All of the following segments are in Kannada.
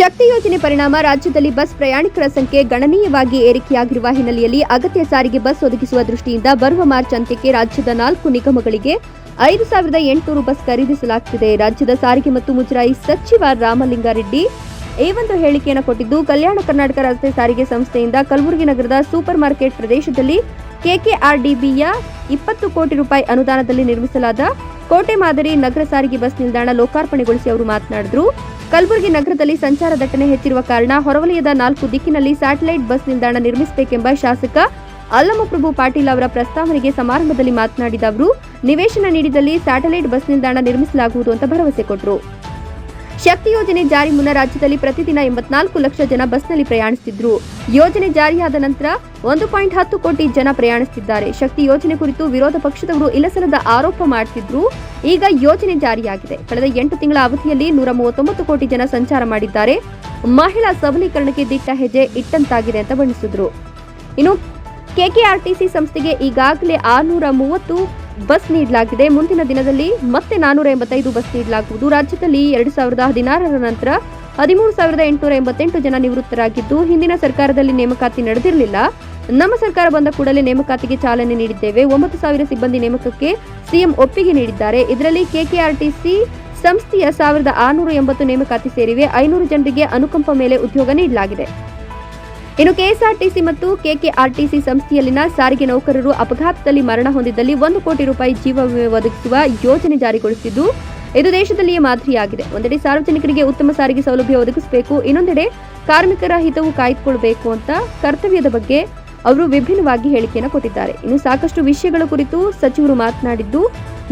ಶಕ್ತಿ ಯೋಜನೆ ಪರಿಣಾಮ ರಾಜ್ಯದಲ್ಲಿ ಬಸ್ ಪ್ರಯಾಣಿಕರ ಸಂಖ್ಯೆ ಗಣನೀಯವಾಗಿ ಏರಿಕೆಯಾಗಿರುವ ಹಿನ್ನೆಲೆಯಲ್ಲಿ ಅಗತ್ಯ ಸಾರಿಗೆ ಬಸ್ ಒದಗಿಸುವ ದೃಷ್ಟಿಯಿಂದ ಬರುವ ಮಾರ್ಚ್ ಅಂತ್ಯಕ್ಕೆ ರಾಜ್ಯದ ನಾಲ್ಕು ನಿಗಮಗಳಿಗೆ ಐದು ಸಾವಿರದ ಎಂಟುನೂರು ಬಸ್ ಖರೀದಿಸಲಾಗುತ್ತಿದೆ. ರಾಜ್ಯದ ಸಾರಿಗೆ ಮತ್ತು ಮುಜರಾಯಿ ಸಚಿವ ರಾಮಲಿಂಗಾರೆಡ್ಡಿ ಈ ಒಂದು ಹೇಳಿಕೆಯನ್ನು ಕೊಟ್ಟಿದ್ದು, ಕಲ್ಯಾಣ ಕರ್ನಾಟಕ ರಸ್ತೆ ಸಾರಿಗೆ ಸಂಸ್ಥೆಯಿಂದ ಕಲಬುರಗಿ ನಗರದ ಸೂಪರ್ ಮಾರ್ಕೆಟ್ ಪ್ರದೇಶದಲ್ಲಿ ಕೆಕೆಆರ್ಡಿಬಿಯ ಇಪ್ಪತ್ತು ಕೋಟಿ ರೂಪಾಯಿ ಅನುದಾನದಲ್ಲಿ ನಿರ್ಮಿಸಲಾದ ಕೋಟೆ ಮಾದರಿ ನಗರ ಸಾರಿಗೆ ಬಸ್ ನಿಲ್ದಾಣ ಲೋಕಾರ್ಪಣೆಗೊಳಿಸಿ ಅವರು ಮಾತನಾಡಿದರು. ಕಲಬುರಗಿ ನಗರದಲ್ಲಿ ಸಂಚಾರ ದಟ್ಟಣೆ ಹೆಚ್ಚಿರುವ ಕಾರಣ ಹೊರವಲಯದ ನಾಲ್ಕು ದಿಕ್ಕಿನಲ್ಲಿ ಸ್ಯಾಟಲೈಟ್ ಬಸ್ ನಿಲ್ದಾಣ ನಿರ್ಮಿಸಬೇಕೆಂಬ ಶಾಸಕ ಅಲ್ಲಮಪ್ರಭು ಪಾಟೀಲ್ ಅವರ ಪ್ರಸ್ತಾವನೆಗೆ ಸಮಾರಂಭದಲ್ಲಿ ಮಾತನಾಡಿದ ಅವರು, ನಿವೇಶನ ನೀಡಿದಲ್ಲಿ ಸ್ಯಾಟಲೈಟ್ ಬಸ್ ನಿಲ್ದಾಣ ನಿರ್ಮಿಸಲಾಗುವುದು ಅಂತ ಭರವಸೆ ಕೊಟ್ಟರು ಶಕ್ತಿ ಯೋಜನೆ ಜಾರಿ ಮುನ್ನ ರಾಜ್ಯದಲ್ಲಿ ಪ್ರತಿದಿನ ಎಂಬತ್ನಾಲ್ಕು ಲಕ್ಷ ಜನ ಬಸ್ನಲ್ಲಿ ಪ್ರಯಾಣಿಸುತ್ತಿದ್ದರು ಯೋಜನೆ ಜಾರಿಯಾದ ನಂತರ ಒಂದು ಪಾಯಿಂಟ್ ಹತ್ತು ಕೋಟಿ ಜನ ಪ್ರಯಾಣಿಸುತ್ತಿದ್ದಾರೆ. ಶಕ್ತಿ ಯೋಜನೆ ಕುರಿತು ವಿರೋಧ ಪಕ್ಷದವರು ಇಲ್ಲಸಲ್ಲದ ಆರೋಪ ಮಾಡ್ತಿದ್ರು. ಈಗ ಯೋಜನೆ ಜಾರಿಯಾಗಿದೆ. ಕಳೆದ ಎಂಟು ತಿಂಗಳ ಅವಧಿಯಲ್ಲಿ ನೂರ ಮೂವತ್ತೊಂಬತ್ತು ಕೋಟಿ ಜನ ಸಂಚಾರ ಮಾಡಿದ್ದಾರೆ. ಮಹಿಳಾ ಸಬಲೀಕರಣಕ್ಕೆ ದಿಟ್ಟ ಹೆಜ್ಜೆ ಇಟ್ಟಂತಾಗಿದೆ ಅಂತ ಬಣ್ಣಿಸಿದ್ರು. ಇನ್ನು ಕೆಕೆಆರ್ಟಿಸಿ ಸಂಸ್ಥೆಗೆ ಈಗಾಗಲೇ ಆರುನೂರ ಮೂವತ್ತು ಬಸ್ ನೀಡಲಾಗಿದೆ. ಮುಂದಿನ ದಿನದಲ್ಲಿ ಮತ್ತೆ ನಾನೂರ ಎಂಬತ್ತೈದು ಬಸ್ ನೀಡಲಾಗುವುದು. ರಾಜ್ಯದಲ್ಲಿ ಎರಡು ಸಾವಿರದ ಹದಿನಾರರ ನಂತರ ಹದಿಮೂರು ಸಾವಿರದ ಎಂಟುನೂರ ಎಂಬತ್ತೆಂಟು ಜನ ನಿವೃತ್ತರಾಗಿದ್ದು, ಹಿಂದಿನ ಸರ್ಕಾರದಲ್ಲಿ ನೇಮಕಾತಿ ನಡೆದಿರಲಿಲ್ಲ. ನಮ್ಮ ಸರ್ಕಾರ ಬಂದ ಕೂಡಲೇ ನೇಮಕಾತಿಗೆ ಚಾಲನೆ ನೀಡಿದ್ದೇವೆ. ಒಂಬತ್ತು ಸಾವಿರ ಸಿಬ್ಬಂದಿ ನೇಮಕಕ್ಕೆ ಸಿಎಂ ಒಪ್ಪಿಗೆ ನೀಡಿದ್ದಾರೆ. ಇದರಲ್ಲಿ ಕೆಕೆಆರ್ಟಿಸಿ ಸಂಸ್ಥೆಯ ಸಾವಿರದ ಆರುನೂರ ಎಂಬತ್ತು ನೇಮಕಾತಿ ಸೇರಿವೆ. ಐನೂರು ಜನರಿಗೆ ಅನುಕಂಪ ಮೇಲೆ ಉದ್ಯೋಗ ನೀಡಲಾಗಿದೆ. ಇನ್ನು ಕೆಎಸ್ಆರ್ಟಿಸಿ ಮತ್ತು ಕೆಕೆಆರ್ಟಿಸಿ ಸಂಸ್ಥೆಯಲ್ಲಿನ ಸಾರಿಗೆ ನೌಕರರು ಅಪಘಾತದಲ್ಲಿ ಮರಣ ಹೊಂದಿದ್ದಲ್ಲಿ ಒಂದು ಕೋಟಿ ರೂಪಾಯಿ ಜೀವ ವಿಮೆ ಒದಗಿಸುವ ಯೋಜನೆ ಜಾರಿಗೊಳಿಸಿದ್ದು, ಇದು ದೇಶದಲ್ಲಿಯೇ ಮಾದರಿಯಾಗಿದೆ. ಒಂದೆಡೆ ಸಾರ್ವಜನಿಕರಿಗೆ ಉತ್ತಮ ಸಾರಿಗೆ ಸೌಲಭ್ಯ ಒದಗಿಸಬೇಕು, ಇನ್ನೊಂದೆಡೆ ಕಾರ್ಮಿಕರ ಹಿತವು ಕಾಯ್ದುಕೊಳ್ಬೇಕು ಅಂತ ಕರ್ತವ್ಯದ ಬಗ್ಗೆ ಅವರು ವಿಭಿನ್ನವಾಗಿ ಹೇಳಿಕೆಯನ್ನು ಕೊಟ್ಟಿದ್ದಾರೆ. ಇನ್ನು ಸಾಕಷ್ಟು ವಿಷಯಗಳ ಕುರಿತು ಸಚಿವರು ಮಾತನಾಡಿದ್ದು,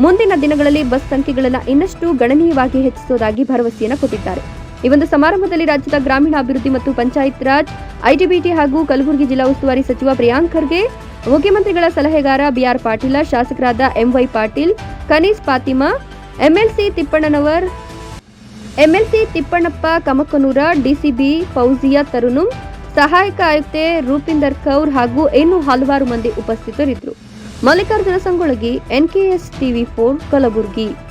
ಮುಂದಿನ ದಿನಗಳಲ್ಲಿ ಬಸ್ ಸಂಖ್ಯೆಗಳನ್ನು ಇನ್ನಷ್ಟು ಗಣನೀಯವಾಗಿ ಹೆಚ್ಚಿಸುವುದಾಗಿ ಭರವಸೆಯನ್ನು ಕೊಟ್ಟಿದ್ದಾರೆ. ಈ ಒಂದು ಸಮಾರಂಭದಲ್ಲಿ ರಾಜ್ಯದ ಗ್ರಾಮೀಣಾಭಿವೃದ್ಧಿ ಮತ್ತು ಪಂಚಾಯತ್ ರಾಜ್ ಐಟಿಬಿಟಿ ಹಾಗೂ ಕಲಬುರಗಿ ಜಿಲ್ಲಾ ಉಸ್ತುವಾರಿ ಸಚಿವ ಪ್ರಿಯಾಂಕ್ ಖರ್ಗೆ, ಮುಖ್ಯಮಂತ್ರಿಗಳ ಸಲಹೆಗಾರ ಬಿಆರ್ ಪಾಟೀಲ, ಶಾಸಕರಾದ MY Patil, Kaneez Fatima MLC Tippannanavar, MLC Tippannappa Kamakanur, DCB Fouzia Tarannum, ಸಹಾಯಕ ಆಯುಕ್ತೆ ರೂಪಿಂದರ್ ಕೌರ್ ಹಾಗೂ ಇನ್ನೂ ಹಲವಾರು ಮಂದಿ ಉಪಸ್ಥಿತರಿದ್ದರು. Mallikarjuna Sangolagi NKS TV four, Kalaburagi.